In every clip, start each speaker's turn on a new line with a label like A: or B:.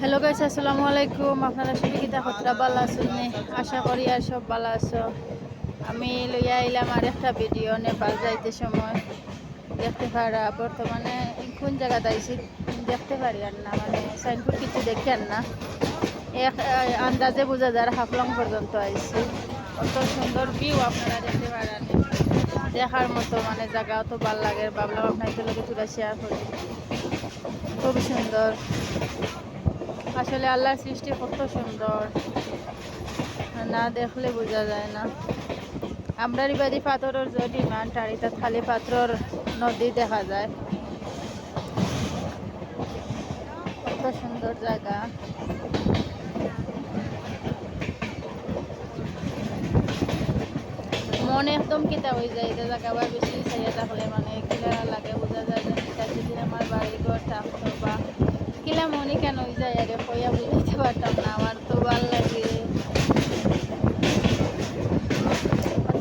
A: Hello guys আসসালামু আলাইকুম। আপনারা সবাই কিতা খতরা ভালো আছেন? আশা করি আর সব ভালো আছো। আমি লইয়া আইলাম আর একটা ভিডিও নেপাল যাইতে সময়। দেখতে পারা, বর্তমানে কোন জায়গাতে আইছি? দেখতে পারি আর না মানে সাইনবোর্ড কিছু দেখি আর না। এক আন্দাজে বোঝা যায় হাফলং পর্যন্ত আইছি। অত সুন্দর ভিউ আপনারা দেখতে পারেন দেখার মতো মানে জায়গা অত ভালো লাগে, ভাবলাম আপনাদের লোকে তুলে শেয়ার করি। খুব সুন্দর। আসলে আল্লাহর সৃষ্টি কত সুন্দর। না দেখলে বোঝা যায় না। আমরা বাড়ি পাথরের যে ডিমান্ড আর এটা খালি পাথর নদী দেখা যায়। কত সুন্দর জায়গা। মন একদম কিতা হয়ে যায়, এটা জায়গা আবার বেশি চাইয়া থাকলে মানে কিলা লাগে। কিলা মনে কেন যায় আরে কইয়া বুঝাইতে পারতাম না, আমার তো ভালো লাগে।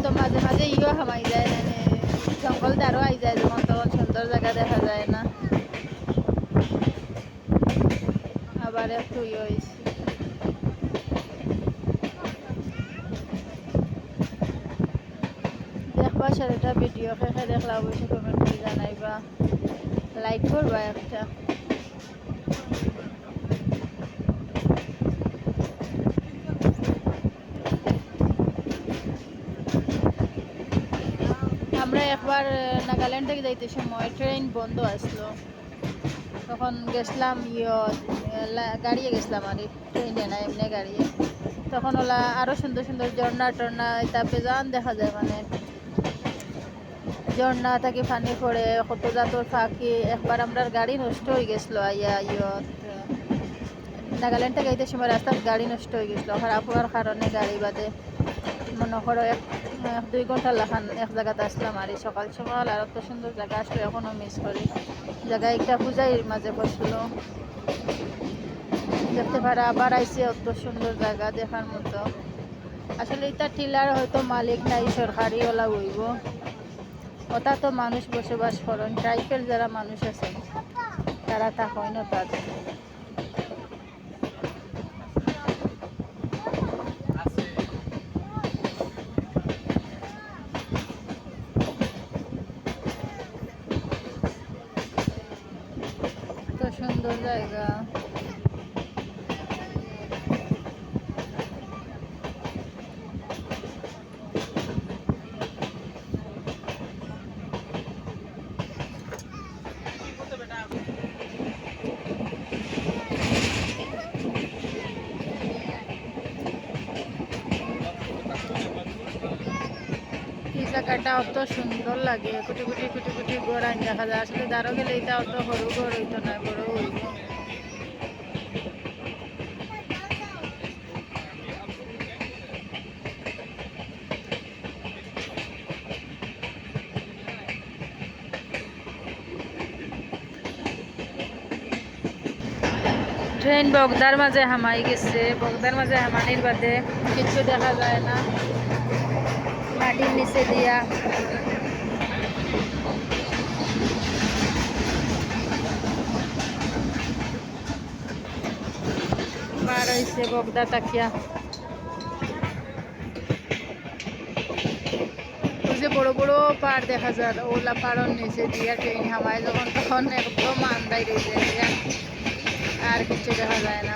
A: তো মাঝে মাঝে ইও হামাই যায় মানে জঙ্গল দারও আই যায় যেমন তখন সুন্দর জায়গা দেখা যায় না। আবার একটু ইয়ে হয়েছে দেখবা সেটা ভিডিও শেষে দেখলা অবশ্যই কমেন্ট করে জানাইবা। লাইক করবা একটা। আমরা একবার নাগাল্যান্ড থেকে যাইতে সময় ট্রেন বন্ধ আসলো। তখন গেছিলাম ইয়ে গাড়িয়ে গেছিলাম আর ট্রেনে না, এমনি গাড়িয়ে। তখন ওলা আরও সুন্দর সুন্দর ঝর্ণা টর্ণা তারপরে যান দেখা যায় মানে। ঝর্ণা থাকি পানি পড়ে কত জাতর ফাঁকি একবার আমরা গাড়ি নষ্ট হয়ে গেছিল আইয়া ইয়ত নাগাল্যান্ড থেকে সময় রাস্তার গাড়ি নষ্ট হয়ে গেছিল খারাপ হওয়ার কারণে গাড়ি বাদে। মনে করো এক দুই ঘণ্টা লাখান এক জায়গাতে আসলাম, আর সকাল সকাল আর অত সুন্দর জায়গা আসলে এখনও মিস করি। জায়গা একটা পূজাইর মাঝে বসছিল দেখতে পারা, আবার আইসি অত সুন্দর জায়গা দেখার মতো। আসলে এটা টিলার হয়তো মালিক নাই সরকারি ওলা হইব। ওটা তো মানুষ বসবাস করেন ট্রাইফেল যারা মানুষ আছে তারা তা হয় না তাদের। সুন্দর জায়গা। জায়গাটা অত সুন্দর লাগে, কুটি কুটি কুটি কুটি গোড়ায় দেখা যায়। আসলে দাঁড়ো গেলে এটা অত সরু ঘর হইতো না বড় হইব ট্রেন বগদার মাঝে হামাই গেছে, বগদার মাঝে হামানির বাদে কিছু দেখা যায় না। মাটির নিচে দিয়া বার হয়েছে বগদা তাকিয়া ওই যে বড় বড় পাড় দেখা যায় ওলা পাড়ের নিচে দিয়া ট্রেন হামায় যখন তখন একদম আন্দাই রয়েছে দিয়া আর কিছু দেখা যায় না